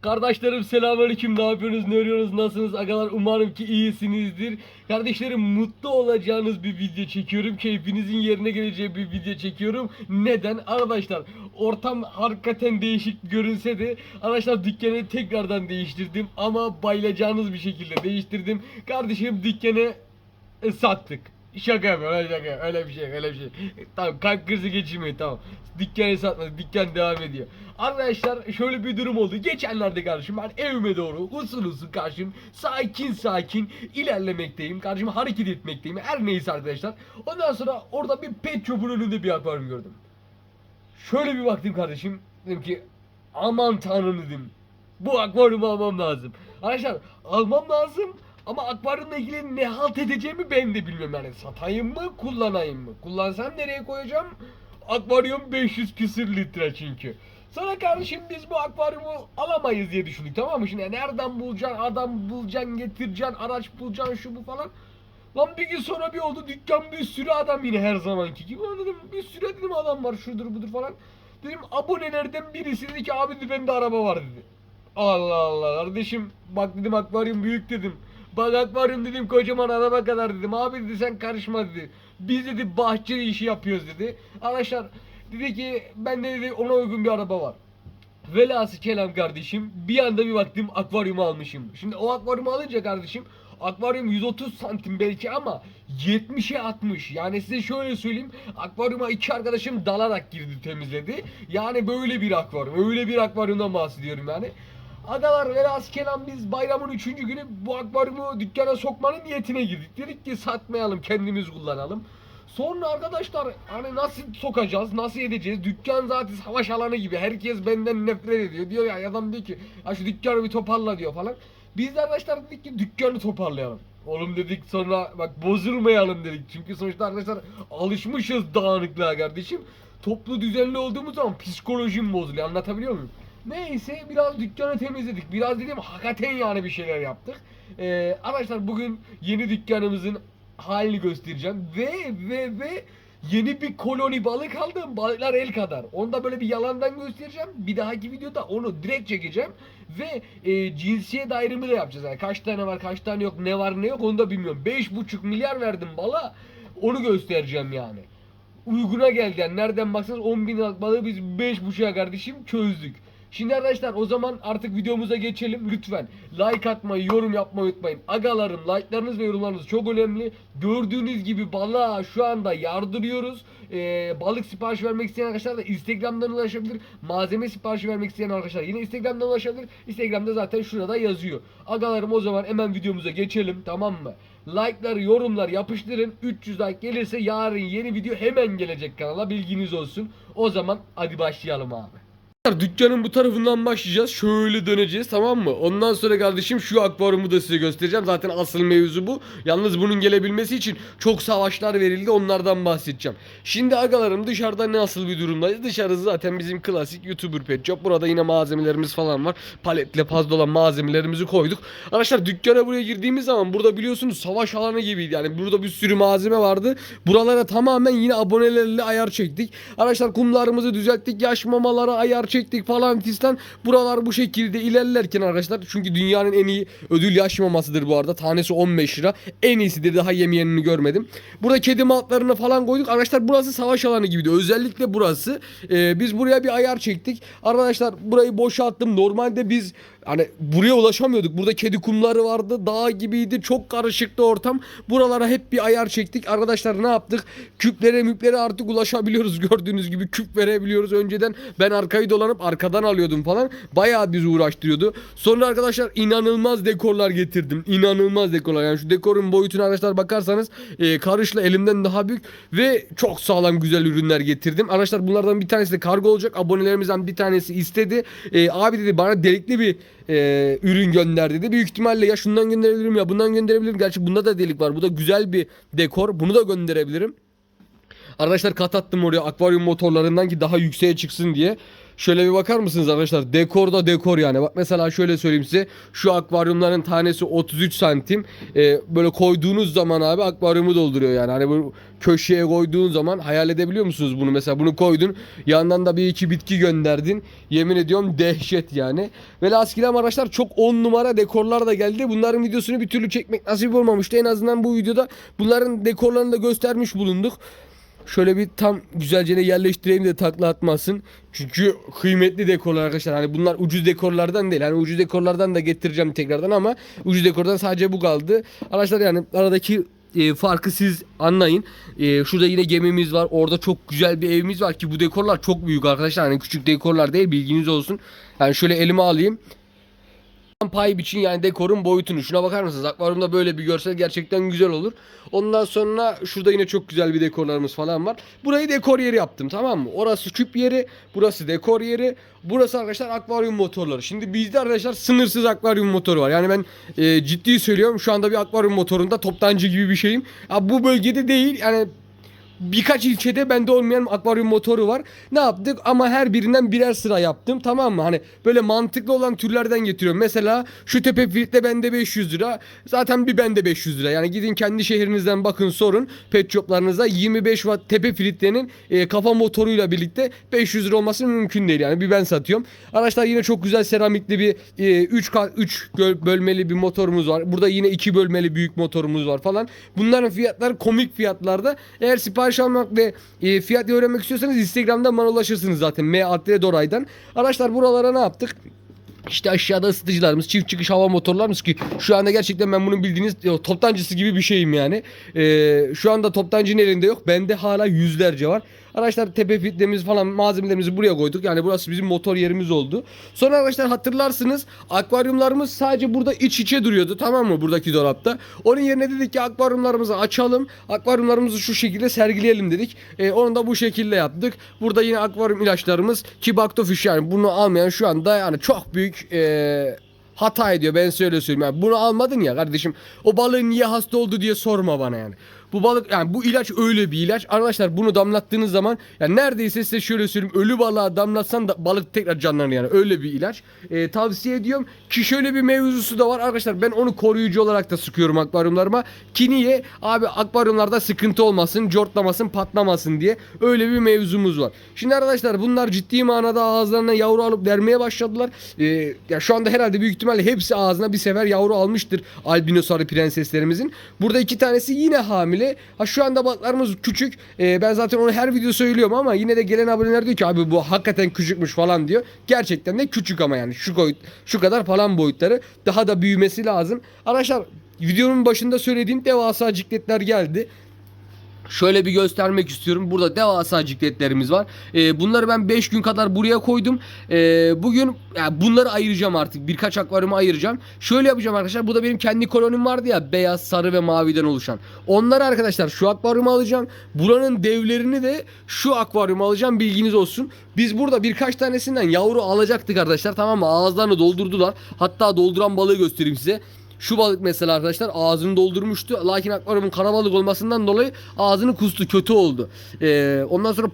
Kardeşlerim selamünaleyküm. Ne yapıyorsunuz? Ne örüyorsunuz? Nasılsınız? Agalar umarım ki iyisinizdir. Kardeşlerim mutlu olacağınız bir video çekiyorum. Keyfinizin yerine geleceği bir video çekiyorum. Neden? Arkadaşlar ortam hakikaten değişik görünse de arkadaşlar dükkanı tekrardan değiştirdim ama bayılacağınız bir şekilde değiştirdim. Kardeşim dükkanı e, sattık. Şaka yapıyorum şaka öyle bir şey öyle bir şey. Tamam kalp krizi geçirmeyin tamam. Dükkanı satmadık dükkan devam ediyor. Arkadaşlar şöyle bir durum oldu. Geçenlerde kardeşim ben evime doğru usul usul kardeşim sakin sakin ilerlemekteyim. Kardeşim hareket etmekteyim. Her neyse arkadaşlar. Ondan sonra orada bir pet shop'un önünde bir akvaryum gördüm. Şöyle bir baktım kardeşim. Dedim ki aman tanrım dedim. Bu akvaryumu almam lazım. Arkadaşlar almam lazım ama akvaryumla ilgili ne halt edeceğimi ben de bilmiyorum yani. Satayım mı kullanayım mı? Kullansam nereye koyacağım? Akvaryum 500 küsür litre çünkü. Sonra kardeşim biz bu akvaryumu alamayız diye düşündük tamam mı? Şimdi nereden bulacaksın, adam bulacaksın, getireceksin, araç bulacaksın, şu bu falan. Lan bir gün sonra bir oldu dükkan bir sürü adam yine her zamanki gibi. Lan dedim bir sürü dedim adam var şudur budur falan. Dedim abonelerden birisi dedi ki abi dedi bende araba var dedi. Allah Allah kardeşim bak dedim akvaryum büyük dedim. Bak akvaryum dedim kocaman araba kadar dedim. Abi dedi sen karışma dedi. Biz dedi bahçe işi yapıyoruz dedi. Arkadaşlar dedi ki bende dedi ona uygun bir araba var. Velası kelam kardeşim bir anda bir baktım akvaryumu almışım. Şimdi o akvaryumu alınca kardeşim akvaryum 130 santim belki ama 70'e 60. Yani size şöyle söyleyeyim akvaryuma iki arkadaşım dalarak girdi temizledi. Yani böyle bir akvaryum öyle bir akvaryumdan bahsediyorum yani. Agalar velhas kelam biz bayramın 3. günü bu akvaryumu dükkana sokmanın niyetine girdik. Dedik ki satmayalım kendimiz kullanalım. Sonra arkadaşlar hani nasıl sokacağız, nasıl edeceğiz? Dükkan zaten savaş alanı gibi. Herkes benden nefret ediyor. Diyor ya adam diyor ki ya şu dükkanı bir toparla diyor falan. Biz de arkadaşlar dedik ki dükkanı toparlayalım. Oğlum dedik sonra bak bozulmayalım dedik. Çünkü sonuçta arkadaşlar alışmışız dağınıklığa kardeşim. Toplu düzenli olduğumuz zaman psikolojim bozuluyor. Anlatabiliyor muyum? Neyse biraz dükkanı temizledik. Biraz dedim hakikaten yani bir şeyler yaptık. Ee, arkadaşlar bugün yeni dükkanımızın halini göstereceğim. Ve ve ve yeni bir koloni balık aldım. Balıklar el kadar. Onu da böyle bir yalandan göstereceğim. Bir dahaki videoda onu direkt çekeceğim. Ve e, cinsiyet ayrımı da yapacağız. Yani kaç tane var kaç tane yok ne var ne yok onu da bilmiyorum. 5,5 milyar verdim bala. Onu göstereceğim yani. Uyguna geldi yani nereden baksanız 10 bin liralık balığı biz 5,5'a kardeşim çözdük. Şimdi arkadaşlar o zaman artık videomuza geçelim lütfen. Like atmayı, yorum yapmayı unutmayın. Agalarım like'larınız ve yorumlarınız çok önemli. Gördüğünüz gibi balığa şu anda yardırıyoruz. Ee, balık sipariş vermek isteyen arkadaşlar da Instagram'dan ulaşabilir. Malzeme siparişi vermek isteyen arkadaşlar yine Instagram'dan ulaşabilir. Instagram'da zaten şurada yazıyor. Agalarım o zaman hemen videomuza geçelim tamam mı? Like'ları, yorumlar yapıştırın. 300 like gelirse yarın yeni video hemen gelecek kanala. Bilginiz olsun. O zaman hadi başlayalım abi. Dükkanın bu tarafından başlayacağız. Şöyle döneceğiz tamam mı? Ondan sonra kardeşim şu akvaryumu da size göstereceğim. Zaten asıl mevzu bu. Yalnız bunun gelebilmesi için çok savaşlar verildi. Onlardan bahsedeceğim. Şimdi agalarım dışarıda nasıl bir durumdayız? Dışarısı zaten bizim klasik YouTuber pet shop. Burada yine malzemelerimiz falan var. Paletle fazla olan malzemelerimizi koyduk. Arkadaşlar dükkana buraya girdiğimiz zaman burada biliyorsunuz savaş alanı gibiydi. Yani burada bir sürü malzeme vardı. Buralara tamamen yine abonelerle ayar çektik. Arkadaşlar kumlarımızı düzelttik. Yaş mamalara ayar çektik falan fistan. Buralar bu şekilde ilerlerken arkadaşlar çünkü dünyanın en iyi ödül yaş mamasıdır bu arada. Tanesi 15 lira. En iyisidir. Daha yemeyenini görmedim. Burada kedi matlarını falan koyduk. Arkadaşlar burası savaş alanı gibiydi. Özellikle burası. Ee, biz buraya bir ayar çektik. Arkadaşlar burayı boşalttım. Normalde biz hani buraya ulaşamıyorduk. Burada kedi kumları vardı. Dağ gibiydi. Çok karışıktı ortam. Buralara hep bir ayar çektik. Arkadaşlar ne yaptık? Küplere müplere artık ulaşabiliyoruz. Gördüğünüz gibi küp verebiliyoruz. Önceden ben arkayı dolanıp arkadan alıyordum falan. Bayağı bizi uğraştırıyordu. Sonra arkadaşlar inanılmaz dekorlar getirdim. İnanılmaz dekorlar. Yani şu dekorun boyutuna arkadaşlar bakarsanız e, karışla elimden daha büyük ve çok sağlam güzel ürünler getirdim. Arkadaşlar bunlardan bir tanesi de kargo olacak. Abonelerimizden bir tanesi istedi. E, abi dedi bana delikli bir e, ürün gönder dedi. Büyük ihtimalle ya şundan gönderebilirim ya bundan gönderebilirim. Gerçi bunda da delik var. Bu da güzel bir dekor. Bunu da gönderebilirim. Arkadaşlar kat attım oraya akvaryum motorlarından ki daha yükseğe çıksın diye. Şöyle bir bakar mısınız arkadaşlar? Dekor da dekor yani. Bak mesela şöyle söyleyeyim size. Şu akvaryumların tanesi 33 santim. Ee, böyle koyduğunuz zaman abi akvaryumu dolduruyor yani. Hani bu köşeye koyduğun zaman hayal edebiliyor musunuz bunu? Mesela bunu koydun. Yandan da bir iki bitki gönderdin. Yemin ediyorum dehşet yani. Ve laskilam arkadaşlar çok 10 numara dekorlar da geldi. Bunların videosunu bir türlü çekmek nasip olmamıştı. En azından bu videoda bunların dekorlarını da göstermiş bulunduk. Şöyle bir tam güzelce de yerleştireyim de takla atmasın. Çünkü kıymetli dekorlar arkadaşlar. Hani bunlar ucuz dekorlardan değil. Hani ucuz dekorlardan da getireceğim tekrardan ama ucuz dekordan sadece bu kaldı. Arkadaşlar yani aradaki e, farkı siz anlayın. E, şurada yine gemimiz var. Orada çok güzel bir evimiz var ki bu dekorlar çok büyük arkadaşlar. Hani küçük dekorlar değil bilginiz olsun. Yani şöyle elime alayım pay biçin yani dekorun boyutunu. Şuna bakar mısınız? Akvaryumda böyle bir görsel gerçekten güzel olur. Ondan sonra şurada yine çok güzel bir dekorlarımız falan var. Burayı dekor yeri yaptım tamam mı? Orası küp yeri, burası dekor yeri. Burası arkadaşlar akvaryum motorları. Şimdi bizde arkadaşlar sınırsız akvaryum motoru var. Yani ben e, ciddi söylüyorum şu anda bir akvaryum motorunda toptancı gibi bir şeyim. Ya bu bölgede değil yani birkaç ilçede bende olmayan akvaryum motoru var. Ne yaptık? Ama her birinden birer sıra yaptım. Tamam mı? Hani böyle mantıklı olan türlerden getiriyorum. Mesela şu tepe filitte bende 500 lira. Zaten bir bende 500 lira. Yani gidin kendi şehrinizden bakın sorun. Pet shoplarınıza 25 watt tepe filitlerinin e, kafa motoruyla birlikte 500 lira olması mümkün değil. Yani bir ben satıyorum. Araçlar yine çok güzel seramikli bir 3 e, 3 bölmeli bir motorumuz var. Burada yine 2 bölmeli büyük motorumuz var falan. Bunların fiyatları komik fiyatlarda. Eğer sipariş almak ve e, fiyat öğrenmek istiyorsanız Instagram'dan bana ulaşırsınız zaten. M Adre Doray'dan. Araçlar buralara ne yaptık? İşte aşağıda ısıtıcılarımız, çift çıkış hava motorlarımız ki şu anda gerçekten ben bunun bildiğiniz toptancısı gibi bir şeyim yani. Ee, şu anda toptancının elinde yok. Bende hala yüzlerce var. Arkadaşlar tepe filtremiz falan malzemelerimizi buraya koyduk. Yani burası bizim motor yerimiz oldu. Sonra arkadaşlar hatırlarsınız akvaryumlarımız sadece burada iç içe duruyordu tamam mı buradaki dolapta. Onun yerine dedik ki akvaryumlarımızı açalım. Akvaryumlarımızı şu şekilde sergileyelim dedik. Ee, onu da bu şekilde yaptık. Burada yine akvaryum ilaçlarımız ki Baktofish yani bunu almayan şu anda yani çok büyük ee, hata ediyor ben söyle söyleyeyim. Yani bunu almadın ya kardeşim o balığın niye hasta oldu diye sorma bana yani. Bu balık yani bu ilaç öyle bir ilaç. Arkadaşlar bunu damlattığınız zaman yani neredeyse size şöyle söyleyeyim ölü balığa damlatsan da balık tekrar canlanır yani öyle bir ilaç. Ee, tavsiye ediyorum ki şöyle bir mevzusu da var arkadaşlar ben onu koruyucu olarak da sıkıyorum akvaryumlarıma. Ki niye? Abi akvaryumlarda sıkıntı olmasın, cortlamasın, patlamasın diye öyle bir mevzumuz var. Şimdi arkadaşlar bunlar ciddi manada ağızlarına yavru alıp vermeye başladılar. Ee, ya şu anda herhalde büyük ihtimalle hepsi ağzına bir sefer yavru almıştır albino sarı prenseslerimizin. Burada iki tanesi yine hamile. Ha şu anda balıklarımız küçük. Ee, ben zaten onu her video söylüyorum ama yine de gelen aboneler diyor ki abi bu hakikaten küçükmüş falan diyor. Gerçekten de küçük ama yani şu boyut şu kadar falan boyutları. Daha da büyümesi lazım. Arkadaşlar videonun başında söylediğim devasa cikletler geldi. Şöyle bir göstermek istiyorum. Burada devasa cikletlerimiz var. Ee, bunları ben 5 gün kadar buraya koydum. Ee, bugün yani bunları ayıracağım artık. Birkaç akvaryuma ayıracağım. Şöyle yapacağım arkadaşlar. Burada benim kendi kolonim vardı ya. Beyaz, sarı ve maviden oluşan. Onları arkadaşlar şu akvaryuma alacağım. Buranın devlerini de şu akvaryuma alacağım. Bilginiz olsun. Biz burada birkaç tanesinden yavru alacaktık arkadaşlar. Tamam mı? Ağızlarını doldurdular. Hatta dolduran balığı göstereyim size. Şu balık mesela arkadaşlar ağzını doldurmuştu. Lakin akvaryumun karabalık olmasından dolayı ağzını kustu. Kötü oldu. Ee, ondan sonra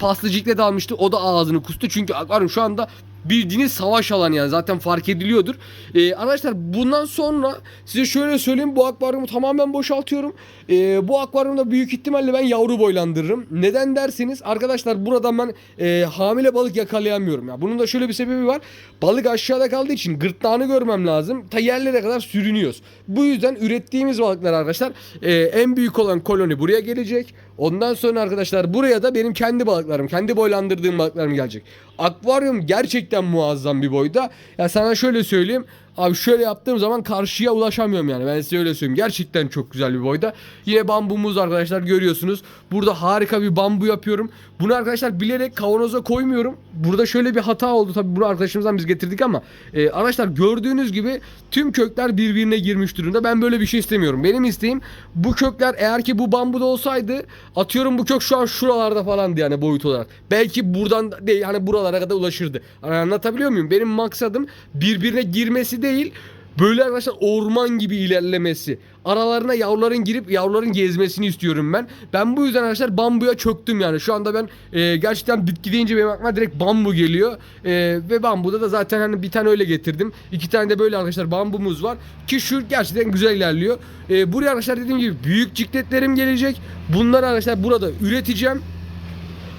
da almıştı. O da ağzını kustu. Çünkü akvaryum şu anda bildiğiniz savaş alanı yani zaten fark ediliyordur. Ee, arkadaşlar bundan sonra size şöyle söyleyeyim bu akvaryumu tamamen boşaltıyorum. Ee, bu akvaryumda büyük ihtimalle ben yavru boylandırırım. Neden derseniz arkadaşlar buradan ben e, hamile balık yakalayamıyorum. Ya bunun da şöyle bir sebebi var. Balık aşağıda kaldığı için gırtlağını görmem lazım. Ta yerlere kadar sürünüyoruz. Bu yüzden ürettiğimiz balıklar arkadaşlar e, en büyük olan koloni buraya gelecek. Ondan sonra arkadaşlar buraya da benim kendi balıklarım, kendi boylandırdığım balıklarım gelecek. Akvaryum gerçekten muazzam bir boyda. Ya sana şöyle söyleyeyim. Abi şöyle yaptığım zaman karşıya ulaşamıyorum yani. Ben size öyle söyleyeyim. Gerçekten çok güzel bir boyda. Yine bambumuz arkadaşlar görüyorsunuz. Burada harika bir bambu yapıyorum. Bunu arkadaşlar bilerek kavanoza koymuyorum. Burada şöyle bir hata oldu. Tabii bunu arkadaşımızdan biz getirdik ama e, arkadaşlar gördüğünüz gibi tüm kökler birbirine girmiş durumda. Ben böyle bir şey istemiyorum. Benim isteğim bu kökler eğer ki bu bambuda olsaydı atıyorum bu kök şu an şuralarda falan yani boyut olarak. Belki buradan değil hani buralara kadar ulaşırdı. Hani anlatabiliyor muyum? Benim maksadım birbirine girmesi değil böyle arkadaşlar orman gibi ilerlemesi. Aralarına yavruların girip yavruların gezmesini istiyorum ben. Ben bu yüzden arkadaşlar bambuya çöktüm yani. Şu anda ben e, gerçekten bitki deyince benim aklıma direkt bambu geliyor. E, ve bambuda da zaten hani bir tane öyle getirdim. İki tane de böyle arkadaşlar bambumuz var. Ki şu gerçekten güzel ilerliyor. E, buraya arkadaşlar dediğim gibi büyük cikletlerim gelecek. Bunları arkadaşlar burada üreteceğim.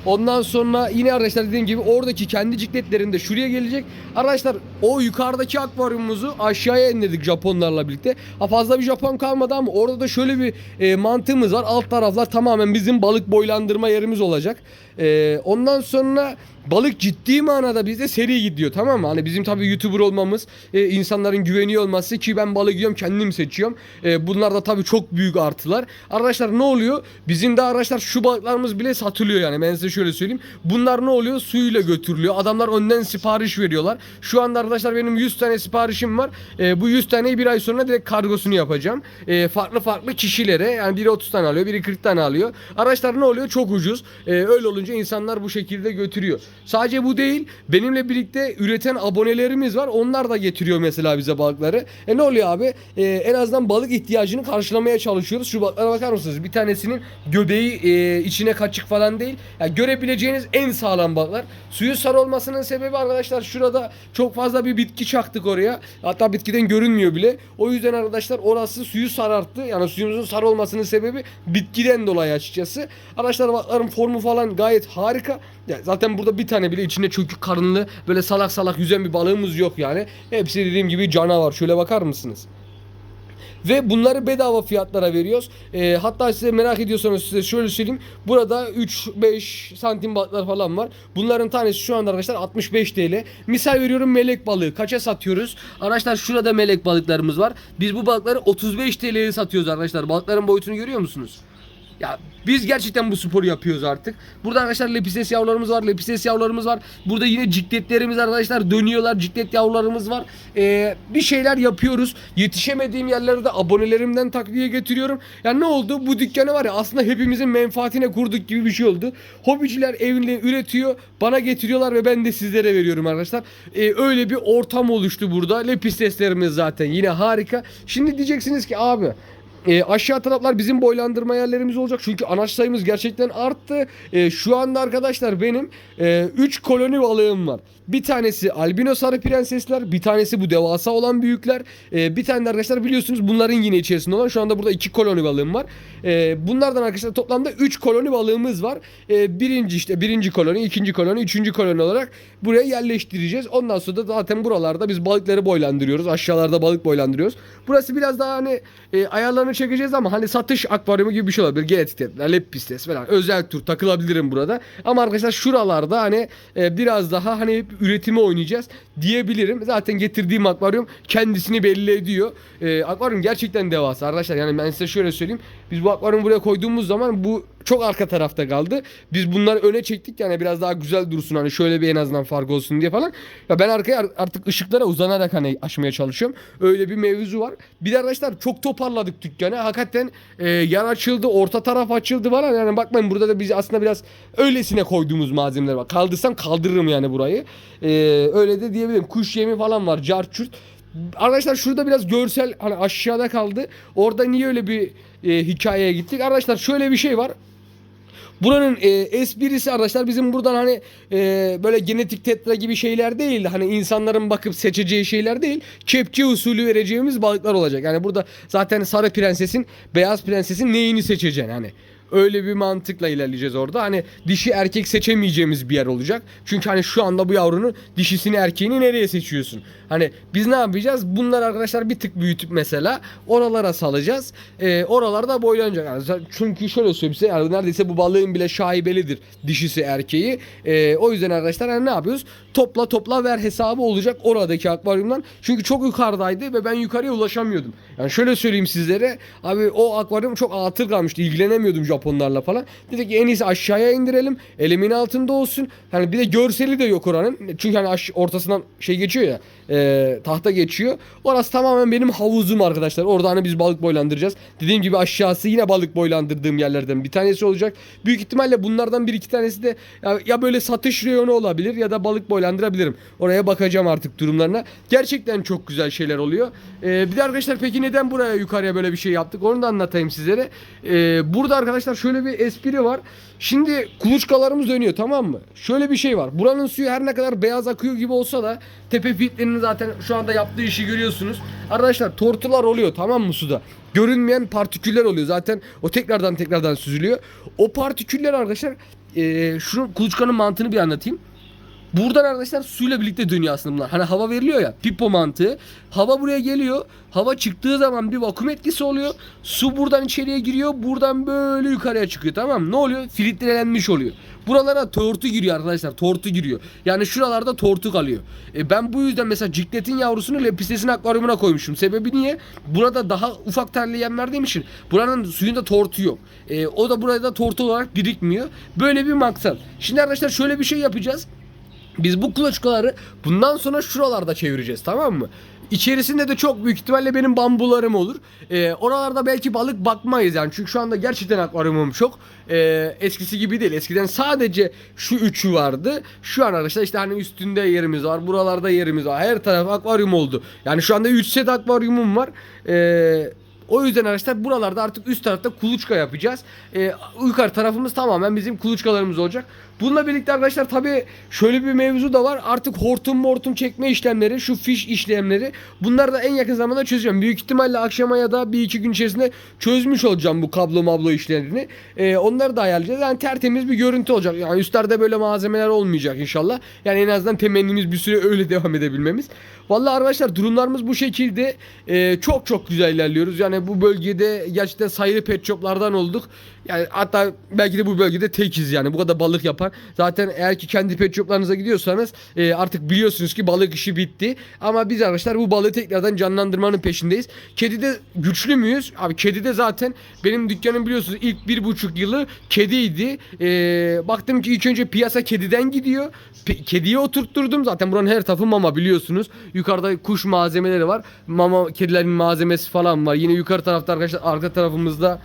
Ondan sonra yine arkadaşlar dediğim gibi oradaki kendi cikletlerim de şuraya gelecek. Arkadaşlar o yukarıdaki akvaryumumuzu aşağıya indirdik Japonlarla birlikte. Ha fazla bir Japon kalmadı ama orada da şöyle bir e, mantığımız var. Alt taraflar tamamen bizim balık boylandırma yerimiz olacak. E, ondan sonra balık ciddi manada bizde seri gidiyor tamam mı? Hani bizim tabii YouTuber olmamız, e, insanların güveniyor olması ki ben balık yiyorum kendim seçiyorum. E, bunlar da tabii çok büyük artılar. Arkadaşlar ne oluyor? Bizim de arkadaşlar şu balıklarımız bile satılıyor yani ben size şöyle söyleyeyim. Bunlar ne oluyor? Suyuyla götürülüyor. Adamlar önden sipariş veriyorlar. Şu anda arkadaşlar benim 100 tane siparişim var. E, bu 100 taneyi bir ay sonra direkt kargosunu yapacağım. E, farklı farklı kişilere yani biri 30 tane alıyor, biri 40 tane alıyor. Arkadaşlar ne oluyor? Çok ucuz. E, öyle olunca insanlar bu şekilde götürüyor. Sadece bu değil. Benimle birlikte üreten abonelerimiz var. Onlar da getiriyor mesela bize balıkları. E ne oluyor abi? E, en azından balık ihtiyacını karşılamaya çalışıyoruz. Şu balıklara bakar mısınız? Bir tanesinin göbeği e, içine kaçık falan değil. Yani görebileceğiniz en sağlam balıklar. Suyun sarı olmasının sebebi arkadaşlar şurada çok fazla bir bitki çaktık oraya. Hatta bitkiden görünmüyor bile. O yüzden arkadaşlar orası suyu sararttı. Yani suyumuzun sarı olmasının sebebi bitkiden dolayı açıkçası. Arkadaşlar balıkların formu falan gayet harika. Ya zaten burada bir tane bile içinde çökük karınlı böyle salak salak yüzen bir balığımız yok yani. Hepsi dediğim gibi canavar. Şöyle bakar mısınız? Ve bunları bedava fiyatlara veriyoruz. Ee, hatta size merak ediyorsanız size şöyle söyleyeyim. Burada 3-5 santim balıklar falan var. Bunların tanesi şu anda arkadaşlar 65 TL. Misal veriyorum melek balığı. Kaça satıyoruz? Arkadaşlar şurada melek balıklarımız var. Biz bu balıkları 35 TL'ye satıyoruz arkadaşlar. Balıkların boyutunu görüyor musunuz? Ya biz gerçekten bu sporu yapıyoruz artık. Burada arkadaşlar lepises yavrularımız var, lepises yavrularımız var. Burada yine cikletlerimiz arkadaşlar dönüyorlar, ciklet yavrularımız var. Ee, bir şeyler yapıyoruz. Yetişemediğim yerlerde de abonelerimden takviye getiriyorum. Ya ne oldu? Bu dükkanı var ya aslında hepimizin menfaatine kurduk gibi bir şey oldu. Hobiciler evinde üretiyor, bana getiriyorlar ve ben de sizlere veriyorum arkadaşlar. Ee, öyle bir ortam oluştu burada. Lepisteslerimiz zaten yine harika. Şimdi diyeceksiniz ki abi e, aşağı taraflar bizim boylandırma yerlerimiz olacak. Çünkü anaç sayımız gerçekten arttı. E, şu anda arkadaşlar benim 3 koloni balığım var. Bir tanesi albino sarı prensesler, bir tanesi bu devasa olan büyükler. E, bir tane de arkadaşlar biliyorsunuz bunların yine içerisinde olan şu anda burada 2 koloni balığım var. E, bunlardan arkadaşlar toplamda 3 koloni balığımız var. E, birinci işte birinci koloni, ikinci koloni, üçüncü koloni olarak buraya yerleştireceğiz. Ondan sonra da zaten buralarda biz balıkları boylandırıyoruz. Aşağılarda balık boylandırıyoruz. Burası biraz daha hani e, ayarlarını çekeceğiz ama hani satış akvaryumu gibi bir şey olabilir. Genetikler, lep pistes falan. Özel tur takılabilirim burada. Ama arkadaşlar şuralarda hani e, biraz daha hani üretimi oynayacağız diyebilirim. Zaten getirdiğim akvaryum kendisini belli ediyor. E, akvaryum gerçekten devasa arkadaşlar. Yani ben size şöyle söyleyeyim. Biz bu akvaryumu buraya koyduğumuz zaman bu çok arka tarafta kaldı. Biz bunları öne çektik yani biraz daha güzel dursun hani şöyle bir en azından fark olsun diye falan. Ya ben arkaya artık ışıklara uzanarak hani açmaya çalışıyorum. Öyle bir mevzu var. Bir de arkadaşlar çok toparladık dükkanı. Hakikaten e, yan açıldı, orta taraf açıldı falan. Yani bakmayın burada da biz aslında biraz öylesine koyduğumuz malzemeler var. Kaldırsam kaldırırım yani burayı. E, öyle de diyebilirim. Kuş yemi falan var. Carçurt. Arkadaşlar şurada biraz görsel hani aşağıda kaldı. Orada niye öyle bir e, hikayeye gittik? Arkadaşlar şöyle bir şey var. Buranın e, esprisi arkadaşlar bizim buradan hani e, böyle genetik tetra gibi şeyler değil. Hani insanların bakıp seçeceği şeyler değil. Kepçe usulü vereceğimiz balıklar olacak. Yani burada zaten sarı prensesin, beyaz prensesin neyini seçeceksin hani. Öyle bir mantıkla ilerleyeceğiz orada. Hani dişi erkek seçemeyeceğimiz bir yer olacak. Çünkü hani şu anda bu yavrunun dişisini erkeğini nereye seçiyorsun? Hani biz ne yapacağız? Bunlar arkadaşlar bir tık büyütüp mesela oralara salacağız. Ee, oralarda boylanacak. Yani çünkü şöyle söyleyeyim size yani neredeyse bu balığın bile şaibelidir dişisi erkeği. Ee, o yüzden arkadaşlar hani ne yapıyoruz? Topla topla ver hesabı olacak oradaki akvaryumdan. Çünkü çok yukarıdaydı ve ben yukarıya ulaşamıyordum. Yani şöyle söyleyeyim sizlere. Abi o akvaryum çok atıl kalmıştı. İlgilenemiyordum Japonlarla falan. Dedik en iyisi aşağıya indirelim. Elimin altında olsun. Hani bir de görseli de yok oranın. Çünkü hani ortasından şey geçiyor ya. e, tahta geçiyor. Orası tamamen benim havuzum arkadaşlar. Orada hani biz balık boylandıracağız. Dediğim gibi aşağısı yine balık boylandırdığım yerlerden bir tanesi olacak. Büyük ihtimalle bunlardan bir iki tanesi de ya, ya böyle satış reyonu olabilir ya da balık boylandırabilirim. Oraya bakacağım artık durumlarına. Gerçekten çok güzel şeyler oluyor. Ee, bir de arkadaşlar peki neden buraya yukarıya böyle bir şey yaptık? Onu da anlatayım sizlere. Ee, burada arkadaşlar şöyle bir espri var. Şimdi kuluçkalarımız dönüyor tamam mı? Şöyle bir şey var. Buranın suyu her ne kadar beyaz akıyor gibi olsa da tepe fitlerinin zaten şu anda yaptığı işi görüyorsunuz. Arkadaşlar tortular oluyor tamam mı suda? Görünmeyen partiküller oluyor. Zaten o tekrardan tekrardan süzülüyor. O partiküller arkadaşlar ee, şunu kuluçkanın mantığını bir anlatayım. Buradan arkadaşlar suyla birlikte dönüyor aslında bunlar. Hani hava veriliyor ya pipo mantığı. Hava buraya geliyor. Hava çıktığı zaman bir vakum etkisi oluyor. Su buradan içeriye giriyor. Buradan böyle yukarıya çıkıyor tamam? Ne oluyor? Filtrelenmiş oluyor. Buralara tortu giriyor arkadaşlar. Tortu giriyor. Yani şuralarda tortu kalıyor. E ben bu yüzden mesela cikletin yavrusunu lepistesin akvaryumuna koymuşum. Sebebi niye? Burada daha ufak terleyen verdiğim için buranın suyunda tortu yok. E, o da burada tortu olarak birikmiyor. Böyle bir maksat. Şimdi arkadaşlar şöyle bir şey yapacağız. Biz bu kulaçkaları bundan sonra şuralarda çevireceğiz tamam mı? İçerisinde de çok büyük ihtimalle benim bambularım olur. Ee, oralarda belki balık bakmayız yani. Çünkü şu anda gerçekten akvaryumum çok. Ee, eskisi gibi değil. Eskiden sadece şu üçü vardı. Şu an arkadaşlar işte hani üstünde yerimiz var. Buralarda yerimiz var. Her taraf akvaryum oldu. Yani şu anda 3 set akvaryumum var. Ee, o yüzden arkadaşlar buralarda artık üst tarafta kuluçka yapacağız. Ee, yukarı tarafımız tamamen bizim kuluçkalarımız olacak. Bununla birlikte arkadaşlar tabii şöyle bir mevzu da var. Artık hortum mortum çekme işlemleri, şu fiş işlemleri bunları da en yakın zamanda çözeceğim. Büyük ihtimalle akşama ya da bir iki gün içerisinde çözmüş olacağım bu kablo mablo işlerini. Ee, onları da ayarlayacağız. Yani tertemiz bir görüntü olacak. Yani üstlerde böyle malzemeler olmayacak inşallah. Yani en azından temennimiz bir süre öyle devam edebilmemiz. Vallahi arkadaşlar durumlarımız bu şekilde. Ee, çok çok güzel ilerliyoruz. Yani bu bölgede gerçekten sayılı pet shoplardan olduk. Yani hatta belki de bu bölgede tekiz yani. Bu kadar balık yapan. Zaten eğer ki kendi pet shoplarınıza gidiyorsanız e, artık biliyorsunuz ki balık işi bitti. Ama biz arkadaşlar bu balığı tekrardan canlandırmanın peşindeyiz. Kedide güçlü müyüz? Abi kedide zaten benim dükkanım biliyorsunuz ilk bir buçuk yılı kediydi. E, baktım ki ilk önce piyasa kediden gidiyor. Pe- kediye oturtturdum. Zaten buranın her tarafı mama biliyorsunuz. Yukarıda kuş malzemeleri var. Mama kedilerin malzemesi falan var. Yine yukarı tarafta arkadaşlar arka tarafımızda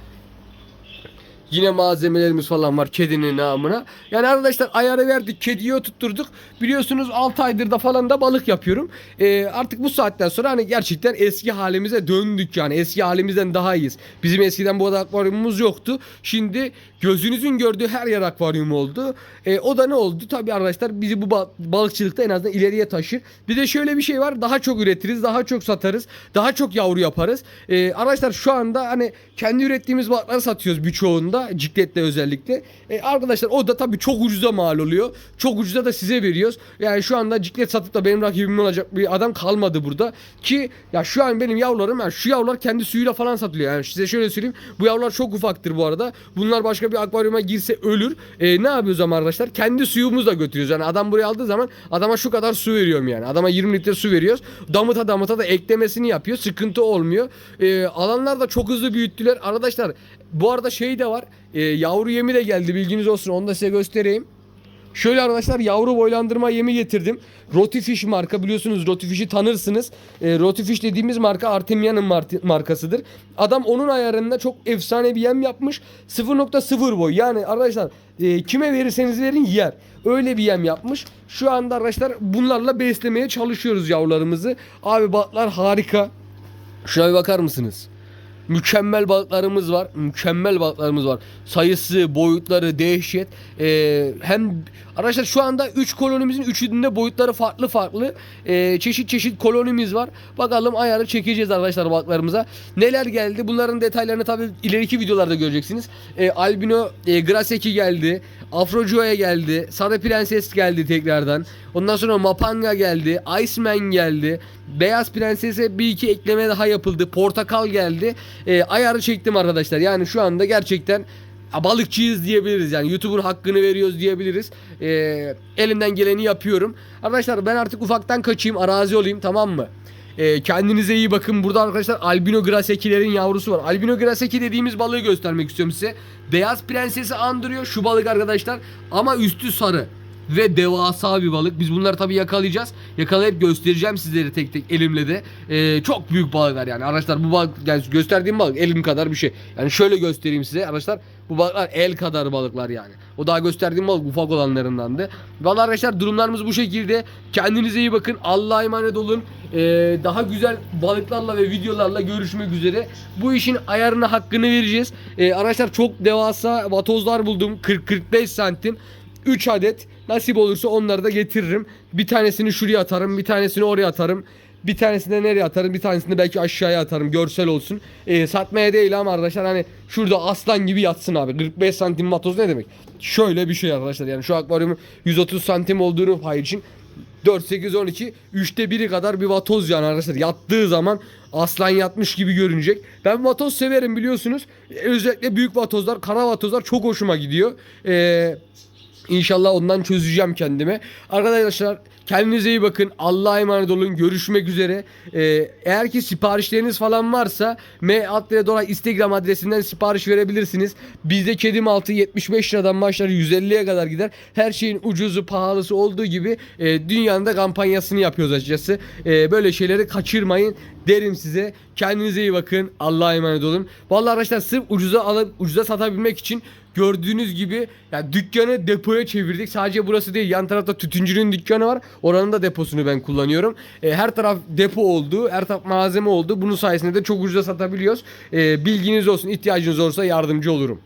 Yine malzemelerimiz falan var kedinin namına. Yani arkadaşlar ayarı verdik kediyi tutturduk. Biliyorsunuz 6 aydır da falan da balık yapıyorum. Ee, artık bu saatten sonra hani gerçekten eski halimize döndük yani. Eski halimizden daha iyiyiz. Bizim eskiden bu kadar akvaryumumuz yoktu. Şimdi gözünüzün gördüğü her yer akvaryum oldu. Ee, o da ne oldu? Tabii arkadaşlar bizi bu ba- balıkçılıkta en azından ileriye taşır. Bir de şöyle bir şey var. Daha çok üretiriz, daha çok satarız, daha çok yavru yaparız. Ee, arkadaşlar şu anda hani kendi ürettiğimiz balıkları satıyoruz birçoğunda. Cikletle özellikle. Ee, arkadaşlar o da tabii çok ucuza mal oluyor. Çok ucuza da size veriyoruz. Yani şu anda ciklet satıp da benim rakibim olacak bir adam kalmadı burada. Ki ya şu an benim yavrularım yani şu yavrular kendi suyuyla falan satılıyor. Yani size şöyle söyleyeyim. Bu yavrular çok ufaktır bu arada. Bunlar başka bir akvaryuma girse ölür. Ee, ne yapıyoruz ama arkadaşlar? Kendi suyumuzla götürüyoruz. Yani adam buraya aldığı zaman adama şu kadar su veriyorum yani. Adama 20 litre su veriyoruz. Damıta damıta da eklemesini yapıyor. Sıkıntı olmuyor. Ee, alanlar da çok hızlı büyüttüler. Arkadaşlar bu arada şey de var. Ee, yavru yemi de geldi bilginiz olsun. Onu da size göstereyim. Şöyle arkadaşlar yavru boylandırma yemi getirdim. Rotifish marka biliyorsunuz Rotifish'i tanırsınız. E, Rotifish dediğimiz marka Artemia'nın markasıdır. Adam onun ayarında çok efsane bir yem yapmış. 0.0 boy. Yani arkadaşlar e, kime verirseniz verin yer. Öyle bir yem yapmış. Şu anda arkadaşlar bunlarla beslemeye çalışıyoruz yavrularımızı. Abi balıklar harika. Şuna bir bakar mısınız? Mükemmel balıklarımız var. Mükemmel balıklarımız var. Sayısı, boyutları dehşet. Ee, hem arkadaşlar şu anda 3 kolonimizin 3'ünün de boyutları farklı farklı. Ee, çeşit çeşit kolonimiz var. Bakalım ayarı çekeceğiz arkadaşlar balıklarımıza. Neler geldi? Bunların detaylarını tabii ileriki videolarda göreceksiniz. Ee, Albino e, Graseki geldi. Afrojoya geldi. Sarı Prenses geldi tekrardan. Ondan sonra Mapanga geldi. Iceman geldi. Beyaz Prenses'e bir iki ekleme daha yapıldı. Portakal geldi. Ee, ayarı çektim arkadaşlar. Yani şu anda gerçekten balıkçıyız diyebiliriz. Yani YouTuber hakkını veriyoruz diyebiliriz. Ee, elimden geleni yapıyorum. Arkadaşlar ben artık ufaktan kaçayım. Arazi olayım tamam mı? Ee, kendinize iyi bakın. Burada arkadaşlar albino grasekilerin yavrusu var. Albino graseki dediğimiz balığı göstermek istiyorum size. Beyaz prensesi andırıyor şu balık arkadaşlar. Ama üstü sarı ve devasa bir balık. Biz bunları tabii yakalayacağız. Yakalayıp göstereceğim sizlere tek tek elimle de. Ee, çok büyük balıklar yani. Arkadaşlar bu balık yani gösterdiğim balık elim kadar bir şey. Yani şöyle göstereyim size arkadaşlar. Bu balıklar el kadar balıklar yani. O daha gösterdiğim balık ufak olanlarındandı. Vallahi arkadaşlar durumlarımız bu şekilde. Kendinize iyi bakın. Allah'a emanet olun. Ee, daha güzel balıklarla ve videolarla görüşmek üzere. Bu işin ayarını hakkını vereceğiz. Ee, arkadaşlar çok devasa vatozlar buldum. 40-45 santim. 3 adet nasip olursa onları da getiririm. Bir tanesini şuraya atarım, bir tanesini oraya atarım. Bir tanesini de nereye atarım, bir tanesini de belki aşağıya atarım. Görsel olsun. Ee, satmaya değil ama arkadaşlar hani şurada aslan gibi yatsın abi. 45 santim matoz ne demek? Şöyle bir şey arkadaşlar yani şu akvaryumun 130 santim olduğunu pay için 4, 8, 12 üçte biri kadar bir vatoz yani arkadaşlar yattığı zaman aslan yatmış gibi görünecek. Ben vatoz severim biliyorsunuz. Özellikle büyük vatozlar, kara vatozlar çok hoşuma gidiyor. Eee İnşallah ondan çözeceğim kendime. Arkadaşlar kendinize iyi bakın. Allah'a emanet olun. Görüşmek üzere. Ee, eğer ki siparişleriniz falan varsa M Dolar Instagram adresinden sipariş verebilirsiniz. Bizde kedim altı 75 liradan başlar 150'ye kadar gider. Her şeyin ucuzu pahalısı olduğu gibi e, dünyanın da kampanyasını yapıyoruz açıkçası. E, böyle şeyleri kaçırmayın derim size. Kendinize iyi bakın. Allah'a emanet olun. Vallahi arkadaşlar sırf ucuza alıp ucuza satabilmek için gördüğünüz gibi ya dükkanı depoya çevirdik. Sadece burası değil. Yan tarafta tütüncünün dükkanı var. Oranın da deposunu ben kullanıyorum. E, her taraf depo oldu. Her taraf malzeme oldu. Bunun sayesinde de çok ucuza satabiliyoruz. E, bilginiz olsun. ihtiyacınız olursa yardımcı olurum.